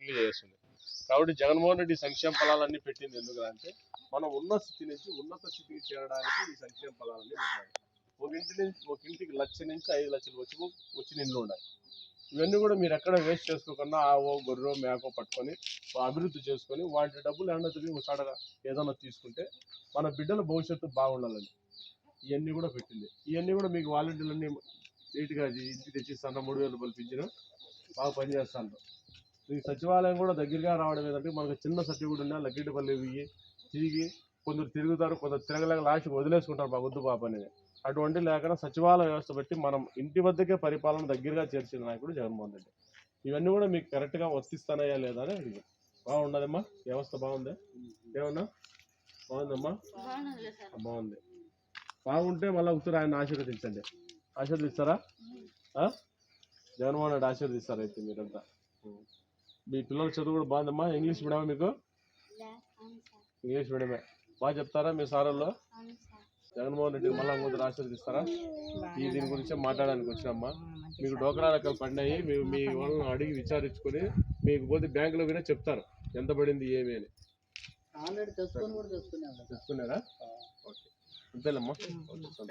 రకంగా చేస్తుంది కాబట్టి జగన్మోహన్ రెడ్డి సంక్షేమ ఫలాలన్నీ పెట్టింది ఎందుకంటే మనం ఉన్న స్థితి నుంచి ఉన్నత స్థితికి చేరడానికి ఈ సంక్షేమ ఫలాలన్నీ ఉన్నాయి ఒక ఇంటి నుంచి ఒక ఇంటికి లక్ష నుంచి ఐదు లక్షలు వచ్చి వచ్చిన ఇండ్లు ఉన్నాయి ఇవన్నీ కూడా మీరు ఎక్కడ వేస్ట్ చేసుకోకుండా ఆవో గొర్రో మేకో పట్టుకొని అభివృద్ధి చేసుకొని వాటి డబ్బులు ఏమన్నా తిరిగి ఒకసారి ఏదైనా తీసుకుంటే మన బిడ్డల భవిష్యత్తు బాగుండాలని ఇవన్నీ కూడా పెట్టింది. ఇవన్నీ కూడా మీకు వాలంటీర్లన్నీ నీట్గా ఇంటికి సన్న మూడు వేలు రూపాయలు బాగా పనిచేస్తాను మీకు సచివాలయం కూడా దగ్గరగా రావడం ఏంటంటే మనకు చిన్న సర్టిఫికేట్ ఉన్నా లగ్గిటిపల్లి ఇవి తిరిగి కొందరు తిరుగుతారు కొందరు తిరగలేక లాస్ట్ వదిలేసుకుంటారు మా వద్దు పాప అనేది. అటువంటి లేకుండా సచివాలయ వ్యవస్థ బట్టి మనం ఇంటి వద్దకే పరిపాలన దగ్గరగా చేర్చిన నాయకుడు జగన్మోహన్ రెడ్డి. ఇవన్నీ కూడా మీకు కరెక్ట్గా వర్తిస్తున్నాయా లేదా అని అడిగి బాగున్నదమ్మా? వ్యవస్థ బాగుందా? ఏమన్నా? బాగుందమ్మా? బాగుంది. బాగుంటే మళ్ళీ ఉత్తర ఆయన ఆశీర్వదించండి. ఆశీర్వదిస్తారా? జగన్మోహన్ రెడ్డి ఆశీర్వదిస్తారు అయితే మీరంతా. మీ పిల్లల చదువు కూడా బాగుందమ్మా ఇంగ్లీష్ మీడియమా మీకు? ఇంగ్లీష్ మీడియమే. బాగా చెప్తారా మీ సారోళ్ళు జగన్మోహన్ రెడ్డి మళ్ళీ ఇంకొకరు ఆశీర్వదిస్తారా? ఈ దీని గురించే మాట్లాడడానికి వచ్చినమ్మా మీకు డోకరా రకాలు పడినాయి. మీరు మీ వాళ్ళని అడిగి విచారించుకొని మీకు పోతే బ్యాంకులో కూడా చెప్తారు. ఎంత పడింది ఏమి అని. ఆల్రెడీ తెచ్చుకొని కూడా తెచ్చుకున్నాం తెలుసుకున్నారా ఓకే. అంతేనమ్మా ఓకే, సంతోషం.